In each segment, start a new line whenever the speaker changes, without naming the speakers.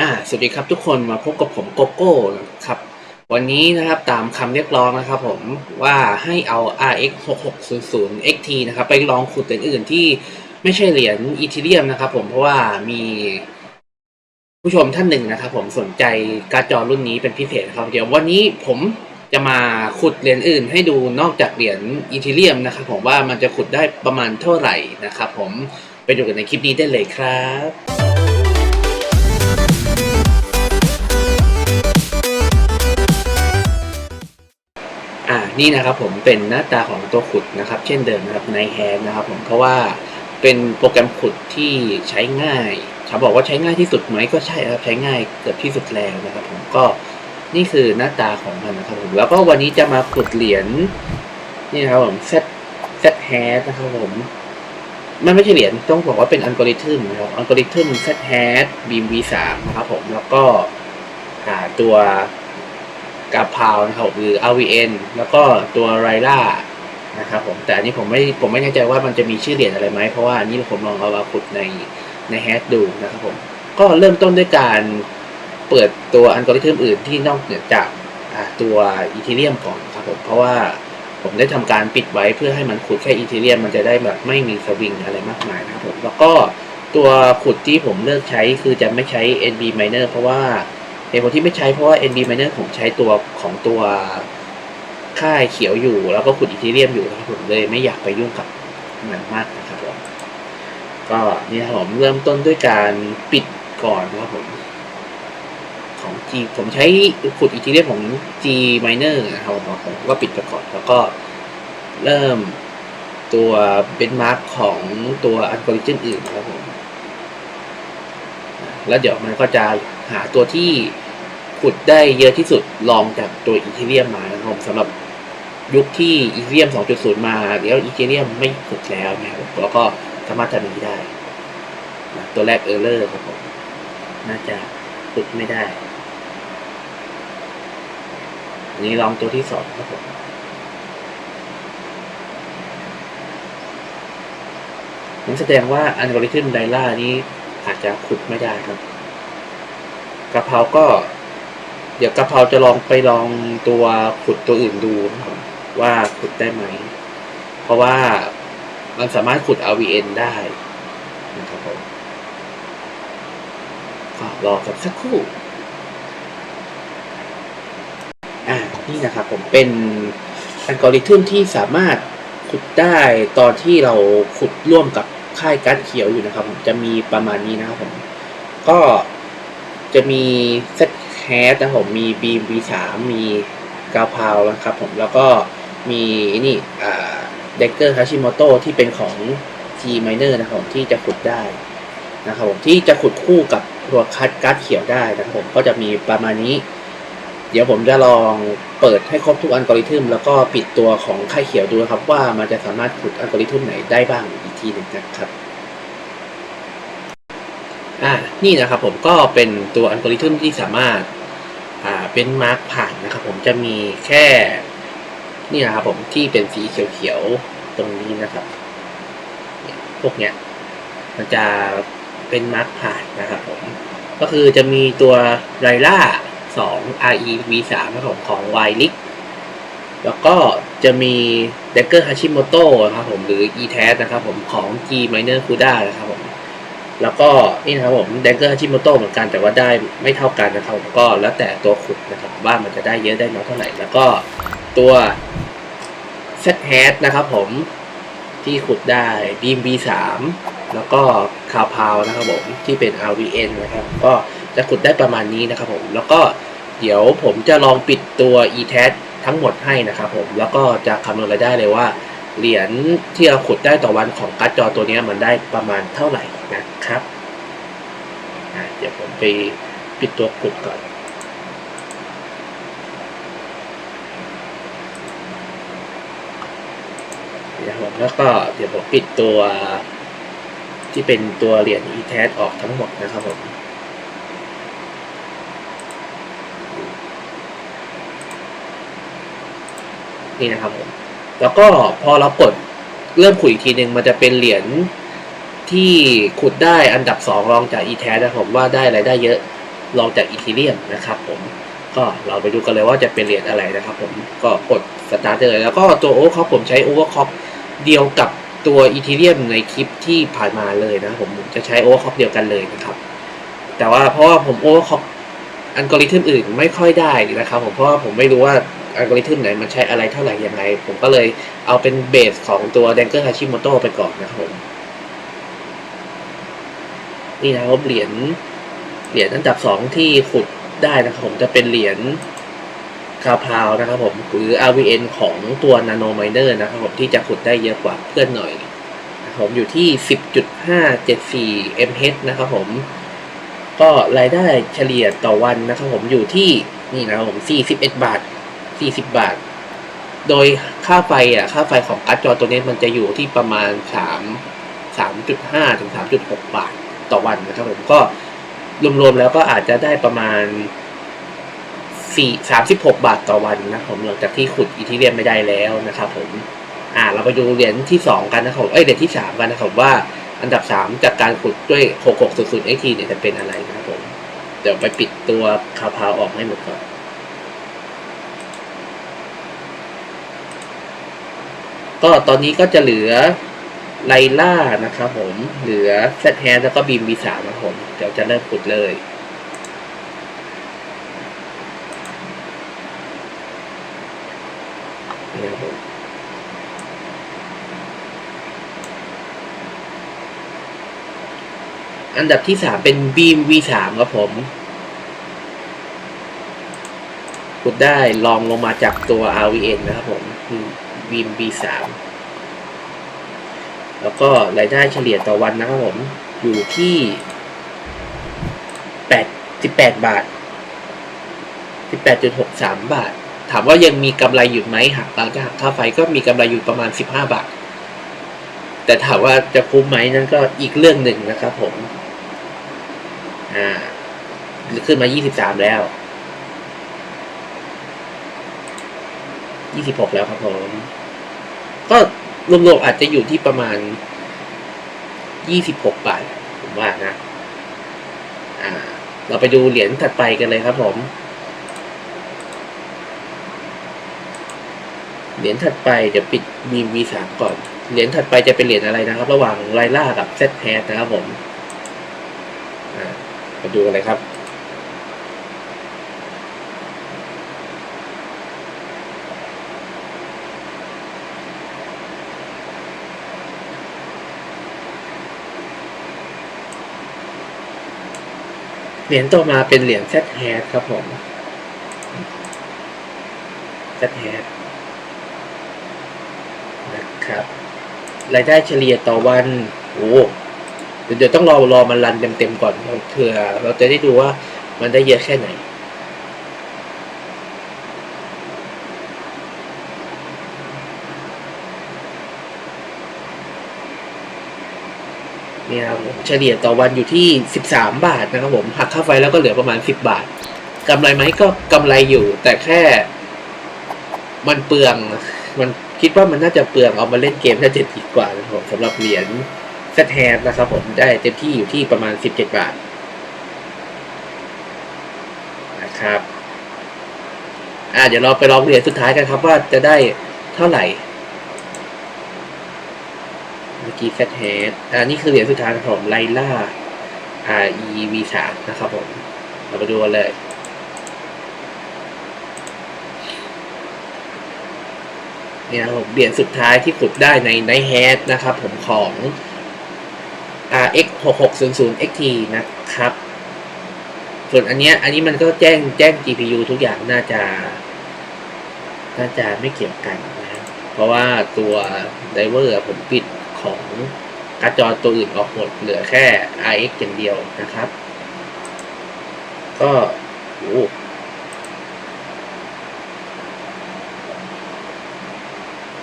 อ่าสวัสดีครับทุกคนมาพบกับผมโกโก้นะครับ วันนี้นะครับตามคำเรียกร้องนะครับผมว่าให้เอา RX 6600 XT นะครับไปลองขุดเหรียญอื่นที่ไม่ใช่เหรียญอีทีเรียมนะครับผมเพราะว่ามีผู้ชมท่านหนึ่งนะครับผมสนใจการ์ดจอรุ่นนี้เป็นพิเศษครับเดี๋ยววันนี้ผมจะมาขุดเหรียญอื่น ให้ดูนอกจากเหรียญอีทีเรียมนะครับผมว่ามันจะขุดได้ประมาณเท่าไหร่นะครับผมไปดูกันในคลิปนี้ได้เลยครับ นี่นะครับผมเป็นหน้าตาของตัวขุดนะครับ เช่นเดิมนะครับในแฮนนะครับผมเพราะว่าเป็นโปรแกรมขุดที่ใช้ง่ายเขาบอกว่าใช้ง่ายที่สุดไหมก็ใช่ครับใช้ง่ายเกือบที่สุดแล้วนะครับผมก็นี่คือหน้าตาของมันนะครับผมแล้วก็วันนี้จะมาขุดเหรียญนี่นะครับผมเซตเซตแฮนะครับผมมันไม่ใช่เหรียญต้องบอกว่าเป็นอัลกอริทึมนะครับอัลกอริทึมเซตแฮบีม V3 นะครับผมแล้วก็อ่าตัว กาพาวนะครับหรือ RVN แล้วก็ตัวไรล่านะครับผมแต่อันนี้ผมไม่ผมไม่แน่ใจว่ามันจะมีชื่อเหรียญอะไรไหมเพราะว่าอันนี้ผมลองเอามาขุดในในแฮชดูนะครับผมก็เริ่มต้นด้วยการเปิดตัวอัลกอริทึมอื่นที่นอกเหนือจากตัวอีเทเรียมก่อนครับผมเพราะว่าผมได้ทำการปิดไว้เพื่อให้มันขุดแค่อีเทเรียมมันจะได้แบบไม่มีสวิงอะไรมากมายนะครับผมแล้วก็ตัวขุดที่ผมเลือกใช้คือจะไม่ใช้ NB miner เพราะว่า เหตุผลที่ไม่ใช้เพราะว่า NB Miner ผมใช้ตัวของตัวค่ายเขียวอยู่ แล้วก็ขุดอีเทเรียมอยู่นะครับผมเลยไม่อยากไปยุ่งกับมันมากนะครับผมก็นี่ครับผมเริ่มต้นด้วยการปิดก่อนนะครับผมของ G ผมใช้ขุดอีเทเรียมของ G Miner นะครับผมผมก็ปิดไปก่อนแล้วก็เริ่มตัวเบนมาร์กของตัวอัลกอริทึมอื่นนะครับผมแล้วเดี๋ยวมันก็จะ หาตัวที่ขุดได้เยอะที่สุดลองจากตัวอีเทเรียมมานะครับผมสำหรับยุคที่อีเทเรียม 2.0 มาแล้วอีเทเรียมไม่ขุดแล้วนะครับแล้วก็สามารถทำนี้ได้นะตัวแรกเออร์เลอร์ครับผมน่าจะขุดไม่ได้อันนี้ลองตัวที่สองครับผมนั่นแสดงว่าอัลกอริทึมไดล่านี้อาจจะขุดไม่ได้ครับ กะเพราก็ เดี๋ยวกะเพราจะลองไปลองตัวขุดตัวอื่นดูนะครับว่าขุดได้ไหม เพราะว่ามันสามารถขุด RVN ได้นะครับผมก็รอกันสักครู่อ่านี่นะครับผมเป็นอัลกอริทึมที่สามารถขุดได้ตอนที่เราขุดร่วมกับค่ายการ์ดเขียวอยู่นะครับ ผมจะมีประมาณนี้นะครับผม ก็ จะมีเซตแฮดนะผมมีบีม V3 มีกาพาวนะครับผมแล้วก็มีนี่เดกเกอร์ฮาชิโมโตที่เป็นของ G Miner นะครับผมที่จะขุดได้นะครับผมที่จะขุดคู่กับตัวคัดการ์ดเขียวได้นะครับผมก็จะมีประมาณนี้ เดี๋ยวผมจะลองเปิดให้ครบทุกอัลกอริทึมแล้วก็ปิดตัวของค่ายเขียวดูนะครับว่ามันจะสามารถขุดอัลกอริทึมไหนได้บ้างอีกทีหนึ่งนะครับ อ่า นี่นะครับผมก็เป็นตัวอัลกอริทึมที่สามารถเป็นมาร์กผ่านนะครับผมจะมีแค่นี่นะครับผมที่เป็นสีเขียวๆตรงนี้นะครับ พวกเนี้ยมันจะเป็นมาร์กผ่านนะครับผมก็คือจะมีตัวไรล่า2 RE V3 นะครับผมของ y l i k แล้วก็จะมี d e c k e r Hashimoto นะครับผมหรือ e t a s นะครับผมของ G Miner Kuda นะครับผม แล้วก็นี่นะครับผม d e c k e r Hashimoto เหมือนกันแต่ว่าได้ไม่เท่ากันนะครับก็แล้วแต่ตัวขุดนะครับว่ามันจะได้เยอะได้น้อยเท่าไหร่ แล้วก็ตัว z h a t นะครับผมที่ขุดได้ Beam B3 แล้วก็คาพาวนะครับผมที่เป็น RVN นะครับก็จะขุดได้ประมาณนี้นะครับผมแล้วก็เดี๋ยวผมจะลองปิดตัว e t a g ทั้งหมดให้นะครับผมแล้วก็จะคำนวณรายได้เลยว่า เหรียญที่เราขุดได้ต่อวันของการ์ดจอตัวนี้มันได้ประมาณเท่าไหร่นะครับ เดี๋ยวผมไปปิดตัวขุดก่อนนะครับผมแล้วก็เดี๋ยวผมปิดตัวที่เป็นตัวเหรียญ e t a g ออกทั้งหมดนะครับผมนี่นะครับผม แล้วก็พอเรากดเริ่มขุดอีกทีหนึ่งมันจะเป็นเหรียญที่ขุดได้อันดับสองรองจาก e t a g นะครับผมว่าได้รายได้เยอะรองจากอีเทเรียมนะครับผมก็เราไปดูกันเลยว่าจะเป็นเหรียญอะไรนะครับผมก็กดสตาร์ทเลย แล้วก็ตัวโอเวอร์คอกผมใช้โอเวอร์คอกเดียวกับตัวอีเทเรียมในคลิปที่ผ่านมาเลยนะผมจะใช้โอเวอร์คอกเดียวกันเลยนะครับแต่ว่าเพราะว่าผมโอเวอร์คอกอัลกอริทึมอื่นไม่ค่อยได้นะครับผมเพราะว่าผมไม่รู้ว่า อัลกอริทึมไหนมันใช้อะไรเท่าไหร่ยังไง ผมก็เลยเอาเป็นเบสของตัวแดงเกอร์ฮาชิโมโตไปก่อนนะครับผม นี่นะครับเหรียญเหรียญอันดับสองที่ขุดได้นะครับผมจะเป็นเหรียญคาพาวนะครับผมหรือ RVN ของตัว Nano Miner นะครับผมที่จะขุดได้เยอะกว่าเพื่อนหน่อยนะครับผมอยู่ที่ 10.574 mH นะครับผม ก็รายได้เฉลี่ยต่อวันนะครับผมอยู่ที่นี่นะครับผม 41 บาท 40 บาท โดยค่าไฟอะค่าไฟของการ์ดจอตัวนี้มันจะอยู่ที่ประมาณ 3 3.5 ถึง 3.6 บาทต่อวันนะครับผมก็รวมๆแล้วก็อาจจะได้ประมาณสี่สามสิบหกบาทต่อวันนะครับผมหลังจากที่ขุดอีทีเรียมไม่ได้แล้วนะครับผมอ่าเราไปดูเหรียญที่สองกันนะครับผมเอ้ยเหรียญที่สามกันนะครับว่าอันดับสามจากการขุดด้วยหกหกศูนย์ศูนย์เอ็กทีเนี่ยจะเป็นอะไรนะครับผม เดี๋ยวไปปิดตัวคาพาวออกให้หมดก่อน ก็ตอนนี้ก็จะเหลือไลล่านะครับผม เหลือเซตแฮนแล้วก็บีมบีสามนะผม เดี๋ยวจะเริ่มขุดเลยนี่ครับผมอันดับที่สามเป็นบีม V3 ครับผม ขุดได้ลองลงมาจากตัว RVN นะครับผม คือบีม V3 แล้วก็รายได้เฉลี่ยต่อวันนะครับผม อยู่ที่แปดสิบแปดบาทสิบแปดจุดหกสามบาท ถามว่ายังมีกำไรอยู่ไหมหักหลังจากหักค่าไฟก็มีกำไรอยู่ประมาณสิบห้าบาท แต่ถามว่าจะคุ้มไหมนั่นก็อีกเรื่องหนึ่งนะครับผม อ่า ขึ้นมายี่สิบสามแล้ว ยี่สิบหกแล้วครับผมก็รวมๆอาจจะอยู่ที่ประมาณยี่สิบหกบาท ผมว่านะ อ่า เราไปดูเหรียญถัดไปกันเลยครับผม เหรียญถัดไปจะปิดมีมีสามก่อน เหรียญถัดไปจะเป็นเหรียญอะไรนะครับ ระหว่างไลล่ากับเซตแฮนะครับผม อ่า มาดูกันเลยครับ เหรียญต่อมาเป็นเหรียญ Z h a t ครับผม Z h a t นะครับรายได้เฉลี่ยต่อวันโอ้เดี๋ยวเดี๋ยวต้องรอรอมันรันเต็มๆก่อนเผื่อเราจะได้ดูว่ามันได้เยอะแค่ไหน เนี่ยครับเฉลี่ยต่อวันอยู่ที่ 13 บาทนะครับผมหักค่าไฟแล้วก็เหลือประมาณ 10 บาทกำไรไหมก็กำไรอยู่ แต่แค่ มันเปลือง มันคิดว่ามันน่าจะเปลืองเอามาเล่นเกมน่าจะดีกว่านะครับผมสำหรับเหรียญเซตแฮนนะครับผมได้เต็มที่อยู่ที่ประมาณ 17 บาทนะครับอ่าเดี๋ยวเราไปลองเหรียญสุดท้ายกันครับว่าจะได้เท่าไหร่ คีแฟตเฮดอ่านี่คือเหรียญสุดท้ายของไลล่า R E V สามนะครับผม เราไปดูกันเลยเนี่ยผมเหรียญสุดท้ายที่ขุดได้ในในแฮดนะครับผมของ R X 6 6 0 0 X T นะครับ ส่วนอันเนี้ยอันนี้มันก็แจ้งแจ้ง GPU ทุกอย่างน่าจะ น่าจะไม่เกี่ยวกันนะครับเพราะว่าตัวไดเวอร์ผมปิด ของการ์ดจอตัวอื่นออกหมดเหลือแค่ RX อย่างเดียวนะครับ ก็โอ้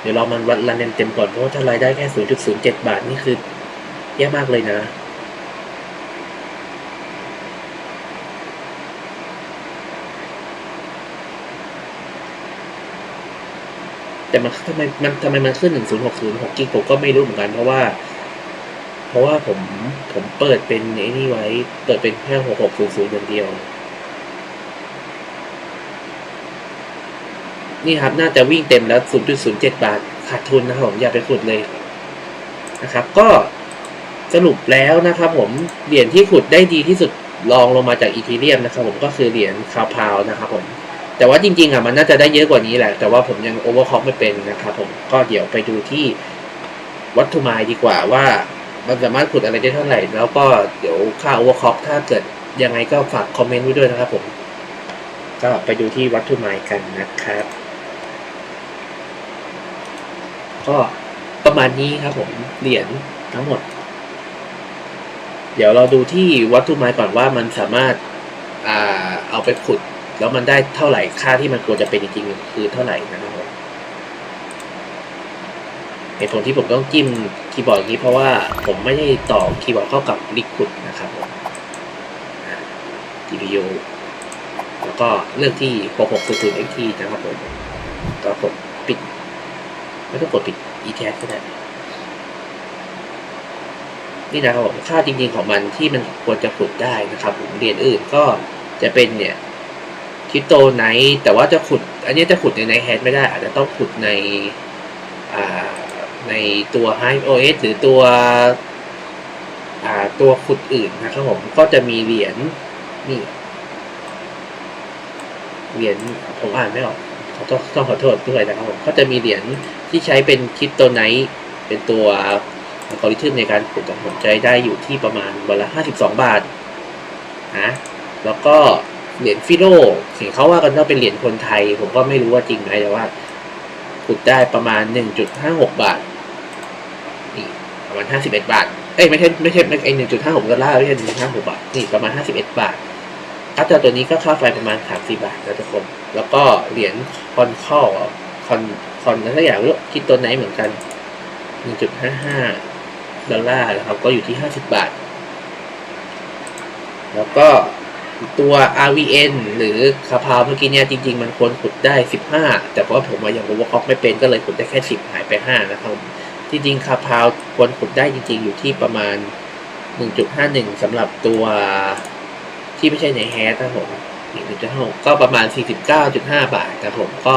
เดี๋ยวเรามันวัดรันเต็มก่อนเพราะว่าถ้ารายได้แค่ 0.07 บาทนี่คือแย่มากเลยนะ แต่มันทำไมมันทำไมมันขึ้น1060 6กิกผมก็ไม่รู้เหมือนกัน เพราะว่า เพราะว่าผมผมเปิดเป็นไอ้นี่ไว้ เปิดเป็นแค่หกหกศูนย์ศูนย์อย่างเดียว นี่ครับน่าจะวิ่งเต็มแล้ว0.07บาทขาดทุนนะครับผมอย่าไปขุดเลยนะครับ ก็สรุปแล้วนะครับ ผมเหรียญที่ขุดได้ดีที่สุดรองลงมาจากอีทีเรียมนะครับ ผมก็คือเหรียญคาพาวนะครับผม แต่ว่าจริงๆอะมันน่าจะได้เยอะกว่านี้แหละ แต่ว่าผมยังโอเวอร์คล็อกไม่เป็นนะครับผมก็เดี๋ยวไปดูที่วัตถุไมายดีกว่าว่ามันสามารถขุดอะไรได้เท่าไหร่ แล้วก็เดี๋ยวค่าโอเวอร์คล็อกถ้าเกิดยังไงก็ฝากคอมเมนต์ไว้ด้วยนะครับผม ก็ไปดูที่วัตถุไมายกันนะครับ ก็ประมาณนี้ครับผมเหรียญทั้งหมด เดี๋ยวเราดูที่วัตถุไม้ก่อนว่ามันสามารถอาเอาไปขุด แล้วมันได้เท่าไหร่ค่าที่มันควรจะเป็นจริงๆคือเท่าไหร่นะครับผมเหตุผลที่ผมต้องจิ้มคีย์บอร์ดอย่างนี้เพราะว่าผมไม่ได้ต่อคีย์บอร์ดเข้ากับลิค i d นะครับผม GPU แล้วก็เลือกที่ 6600 XT นะครับผมก็กดปิด ไม่ต้องกดปิด e t a g ก็ได้นี่นะครับผมค่าจริงๆของมันที่มันควรจะขุดได้นะครับผมเหรียญอื่นก็จะเป็นเนี่ย ริปโตไนท์แต่ว่าจะขุด อันนี้จะขุดในไนแฮดไม่ได้ อาจจะต้องขุดในในตัว Hive OS หรือตัวตัวขุดอื่นนะครับผมก็จะมีเหรียญนี่เหรียญผมอ่านไม่ออกขอต้องต้องขอโทษด้วยนะครับผมก็จะมีเหรียญที่ใช้เป็นคริปโตไนท์เป็นตัวอัลกอริทึมในการขุดของผมใจได้อยู่ที่ประมาณวันละ 52 บาทนะแล้วก็ เหรียญฟิโลเห็นเขาว่ากันว่าเป็นเหรียญคนไทย ผมก็ไม่รู้ว่าจริงไหมแต่ว่าขุดได้ประมาณ 1.56 บาทนี่ประมาณ 51 บาท เอ้ยไม่ใช่ไม่ใช่ไม่ไอ1.56ดอลลาร์ไม่ใช่1.56บาทนี่ประมาณ 51 บาทอัพเจ้าตัวนี้ก็ค่าไฟประมาณ30บาทนะทุกคน แล้วก็เหรียญคอนคอลคอนคอนอะไรสักอย่างรู้คิดตัวไหนเหมือนกัน 1.55 ดอลลาร์นะครับก็อยู่ที่ 50 บาท แล้วก็ ตัว RVN หรือคาพาวเมื่อกี้เนี่ยจริง ๆ มันควรขุดได้ 15 แต่เพราะผมยังโอเวอร์คล็อกไม่เป็นก็เลยขุดได้แค่ 10 หายไป 5 นะครับผมจริงๆคาพาวควรขุดได้จริง ๆ อยู่ที่ประมาณ 1.51สำหรับตัวที่ไม่ใช่ในแฮสนะครับผมอีกหนึ่งจุดหก็ประมาณสี่สิบเก้าจุดห้าบาทครับผมก็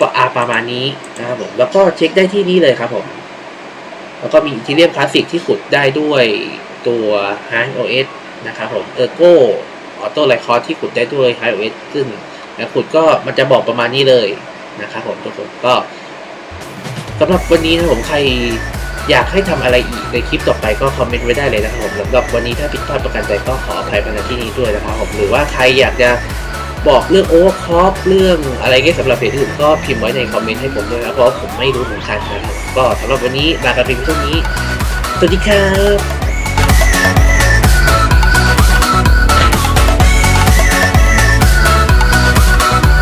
ก็อาประมาณนี้นะครับผมแล้วก็เช็คได้ที่นี่เลยครับผมแล้วก็มีอีทีเรียมคลาสสิกที่ขุดได้ด้วยตัว h i OS นะครับผมเออร์โก้ออโต้ไลคอร์ที่ขุดได้ด้วย h i OS ซึ่งนะขุดก็มันจะบอกประมาณนี้เลยนะครับผมทุกคนก็สำหรับวันนี้นะผมใครอยากให้ทำอะไรอีกในคลิปต่อไปก็คอมเมนต์ไว้ได้เลยนะครับผมสำหรับวันนี้ถ้าผิดพลาดประการใดก็ขออภัยมาณที่นี้ด้วยนะครับผมหรือว่าใครอยากจะบอกเรื่องโอเวอร์คอปเรื่องอะไรเงี้ยสำหรับเพจอื่นก็พิมพ์ไว้ในคอมเมนต์ให้ผมด้วยนะเพราะผมไม่รู้เหมือนกันนะครับก็สำหรับวันนี้ลากันไปเพียงเท่านี้ สวัสดีครับ